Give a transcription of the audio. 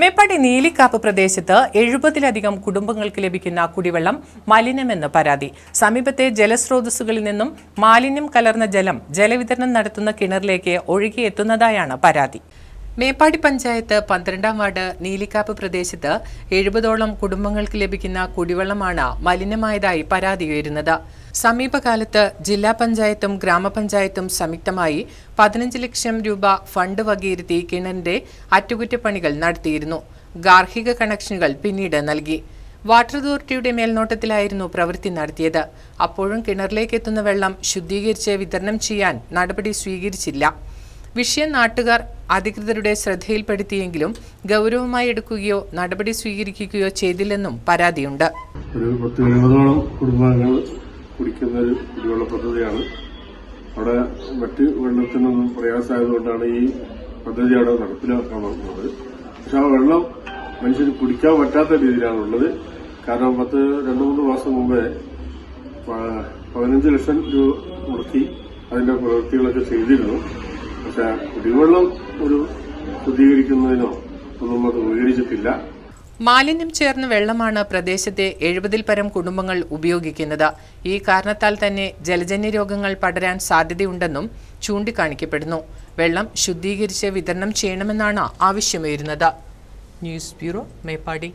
മേപ്പാടി നീലിക്കാപ്പ് പ്രദേശത്ത് എഴുപതിലധികം കുടുംബങ്ങൾക്ക് ലഭിക്കുന്ന കുടിവെള്ളം മലിനമെന്ന് പരാതി. സമീപത്തെ ജലസ്രോതസ്സുകളിൽ നിന്നും മാലിന്യം കലർന്ന ജലം ജലവിതരണം നടത്തുന്ന കിണറിലേക്ക് ഒഴുകിയെത്തുന്നതായാണ് പരാതി. മേപ്പാടി പഞ്ചായത്ത് പന്ത്രണ്ടാം വാർഡ് നീലിക്കാപ്പ് പ്രദേശത്ത് എഴുപതോളം കുടുംബങ്ങൾക്ക് ലഭിക്കുന്ന കുടിവെള്ളമാണ് മലിനമായതായി പരാതി ഉയരുന്നത്. സമീപകാലത്ത് ജില്ലാ പഞ്ചായത്തും ഗ്രാമപഞ്ചായത്തും സംയുക്തമായി പതിനഞ്ച് ലക്ഷം രൂപ ഫണ്ട് വകയിരുത്തി കിണറിന്റെ അറ്റകുറ്റപ്പണികൾ നടത്തിയിരുന്നു. ഗാർഹിക കണക്ഷനുകൾ പിന്നീട് നൽകി. വാട്ടർ അതോറിറ്റിയുടെ മേൽനോട്ടത്തിലായിരുന്നു പ്രവൃത്തി നടത്തിയത്. അപ്പോഴും കിണറിലേക്ക് എത്തുന്ന വെള്ളം ശുദ്ധീകരിച്ച് വിതരണം ചെയ്യാൻ നടപടി സ്വീകരിച്ചില്ല. വിഷയം നാട്ടുകാർ അധികൃതരുടെ ശ്രദ്ധയിൽപ്പെടുത്തിയെങ്കിലും ഗൗരവമായി എടുക്കുകയോ നടപടി സ്വീകരിക്കുകയോ ചെയ്തില്ലെന്നും പരാതിയുണ്ട്. ഒരു പത്ത് കുടുംബാംഗങ്ങൾ കുടിക്കുന്ന ഒരു കുടിവെള്ള പദ്ധതിയാണ്. അവിടെ മറ്റ് വെള്ളത്തിനൊന്നും പ്രയാസമായതുകൊണ്ടാണ് ഈ പദ്ധതി അവിടെ നടപ്പിലാക്കാൻ നടക്കുന്നത് പക്ഷെ ആ വെള്ളം മനുഷ്യന് കുടിക്കാൻ പറ്റാത്ത രീതിയിലാണുള്ളത്. കാരണം പത്ത് രണ്ടു മൂന്ന് മാസം മുമ്പേ പതിനഞ്ച് ലക്ഷം രൂപ മുടക്കി അതിന്റെ പ്രവൃത്തികളൊക്കെ ചെയ്തിരുന്നു. പക്ഷെ കുടിവെള്ളം ഒരു ശുദ്ധീകരിക്കുന്നതിനോ ഒന്നും അത് ഉപകരിച്ചിട്ടില്ല. മാലിന്യം ചേർന്ന വെള്ളമാണ് പ്രദേശത്തെ എഴുപതിൽ പരം കുടുംബങ്ങൾ ഉപയോഗിക്കുന്നത്. ഈ കാരണത്താൽ തന്നെ ജലജന്യ രോഗങ്ങൾ പടരാൻ സാധ്യതയുണ്ടെന്നും ചൂണ്ടിക്കാണിക്കപ്പെടുന്നു. വെള്ളം ശുദ്ധീകരിച്ച് വിതരണം ചെയ്യണമെന്നാണ് ആവശ്യമുയരുന്നത് ന്യൂസ് ബ്യൂറോ മേപ്പാടി.